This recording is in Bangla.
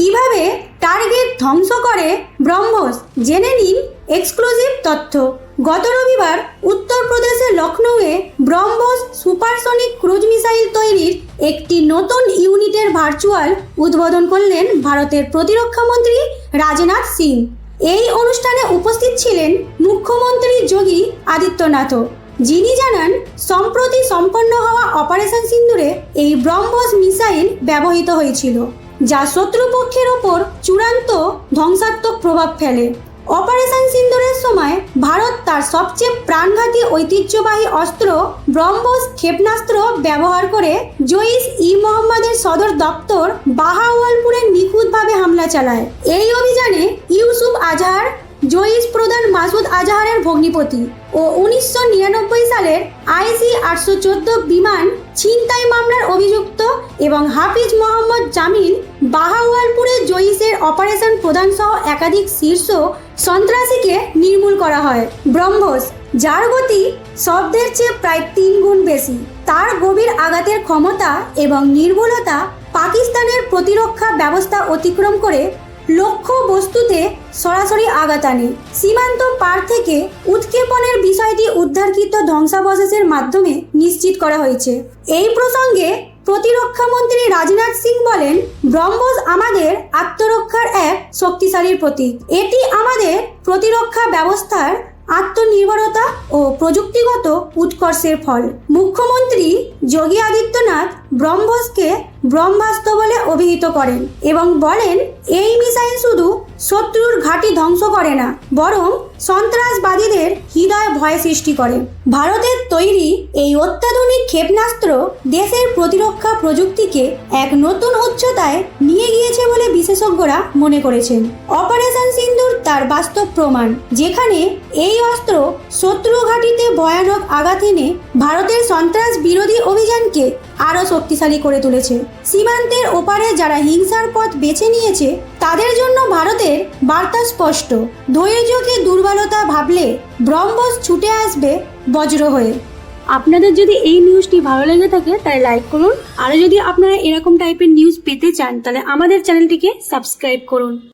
কীভাবে টার্গেট ধ্বংস করে ব্রহ্মস? জেনে নিন এক্সক্লুসিভ তথ্য। গত রবিবার উত্তরপ্রদেশের লখনৌয়ে ব্রহ্মস সুপারসনিক ক্রুজ মিসাইল তৈরির একটি নতুন ইউনিটের ভার্চুয়াল উদ্বোধন করলেন ভারতের প্রতিরক্ষা মন্ত্রী রাজনাথ সিং। এই অনুষ্ঠানে উপস্থিত ছিলেন মুখ্যমন্ত্রী যোগী আদিত্যনাথও যিনি জানান, সম্প্রতি সম্পন্ন হওয়া অপারেশন সিন্দুরে এই ব্রহ্মস মিসাইল ব্যবহৃত হয়েছিল। যা শত্রুপক্ষের ওপর চূড়ান্ত ধ্বংসাত্মক প্রভাব ফেলে। অপারেশন সিন্দুরের সময় ভারত তার সবচেয়ে প্রাণঘাতী ঐতিহ্যবাহী অস্ত্র ব্রহ্মস ক্ষেপণাস্ত্র ব্যবহার করে জইস ই মোহাম্মদের সদর দপ্তর বাহাওয়ালপুরে নিখুঁতভাবে হামলা চালায়। এই অভিযানে ইউসুফ আজহার জইস প্রধান মাসুদ আজহারের ভগ্নিপতি ও উনিশশো নিরানব্বই সালের আইসি আটশো চোদ্দ বিমান ছিনতাই মামলার অভিযুক্ত এবং হাফিজ মোহাম্মদ জামিল বাহাওয়ালপুরে জইসের অপারেশন প্রধান সহ একাধিক শীর্ষ সন্ত্রাসীকে নির্মূল করা হয়। ব্রহ্মস, যার গতি শব্দের চেয়ে প্রায় তিন গুণ বেশি, তার গভীর আঘাতের ক্ষমতা এবং নির্ভুলতা পাকিস্তানের প্রতিরক্ষা ব্যবস্থা অতিক্রম করে লক্ষ্য বস্তুতে সরাসরি আঘাত আনে। সীমান্ত পার থেকে উৎক্ষেপণের বিষয়টি উদ্ধারকৃত ধ্বংসাবশেষের মাধ্যমে নিশ্চিত করা হয়েছে। এই প্রসঙ্গে প্রতিরক্ষা মন্ত্রী রাজনাথ সিং বলেন, ব্রহ্মস আমাদের আত্মরক্ষার এক শক্তিশালী প্রতীক। এটি আমাদের প্রতিরক্ষা ব্যবস্থার আত্মনির্ভরতা ও প্রযুক্তিগত উৎকর্ষের ফল। মুখ্যমন্ত্রী যোগী আদিত্যনাথ ব্রহ্মসকে ব্রহ্মাস্ত্র বলে অভিহিত করেন এবং বলেন, এই মিসাইল শুধু শত্রুর ঘাঁটি ধ্বংস করে না, বরং সন্ত্রাসবাদীদের হৃদয় ভয় সৃষ্টি করে। ভারতের তৈরি এই অত্যাধুনিক ক্ষেপণাস্ত্র দেশের প্রতিরক্ষা প্রযুক্তিকে এক নতুন উচ্চতায় নিয়ে গিয়েছে বলে বিশেষজ্ঞরা মনে করেছেন। অপারেশন সিন্দুর তার বাস্তব প্রমাণ, যেখানে এই অস্ত্র শত্রু ঘাঁটিতে ভয়ানক আঘাত এনে ভারতের সন্ত্রাস বিরোধী অভিযানকে আরও শক্তিশালী করে তুলেছে। সীমান্তের ওপারে যারা হিংসার পথ বেছে নিয়েছে তাদের জন্য ভারতের বার্তা স্পষ্ট। ধৈর্যকে দুর্বলতা ভাবলে ব্রহ্মস ছুটে আসবে বজ্র হয়ে। আপনাদের যদি এই নিউজটি ভালো লেগে থাকে, তাহলে লাইক করুন। আর যদি আপনারা এরকম টাইপের নিউজ পেতে চান, তাহলে আমাদের চ্যানেলটিকে সাবস্ক্রাইব করুন।